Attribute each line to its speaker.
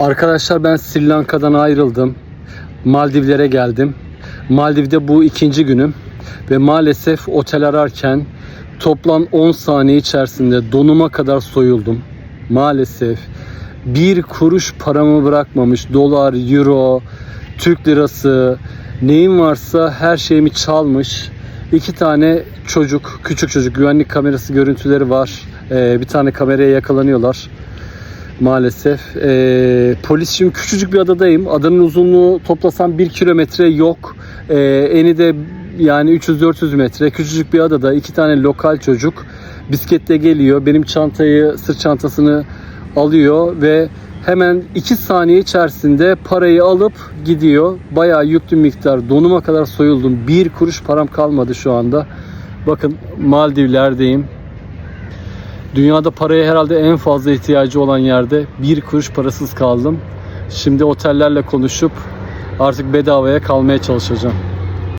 Speaker 1: Arkadaşlar ben Sri Lanka'dan ayrıldım. Maldivlere geldim. Maldiv'de bu ikinci günüm. Ve maalesef otel ararken toplam 10 saniye içerisinde donuma kadar soyuldum. Maalesef bir kuruş paramı bırakmamış. Dolar, euro, Türk lirası, neyim varsa her şeyimi çalmış. İki tane çocuk, küçük çocuk güvenlik kamerası görüntüleri var. Ee, bir tane kameraya yakalanıyorlar maalesef. Ee, polis şimdi küçücük bir adadayım. Adanın uzunluğu toplasam 1 kilometre yok. Ee, eni de yani 300-400 metre. Küçücük bir adada iki tane lokal çocuk bisikletle geliyor. Benim çantayı, sırt çantasını alıyor ve hemen 2 saniye içerisinde parayı alıp gidiyor. Bayağı yüklü miktar donuma kadar soyuldum. Bir kuruş param kalmadı şu anda. Bakın Maldivler'deyim. Dünyada paraya herhalde en fazla ihtiyacı olan yerde bir kuruş parasız kaldım. Şimdi otellerle konuşup artık bedavaya kalmaya çalışacağım.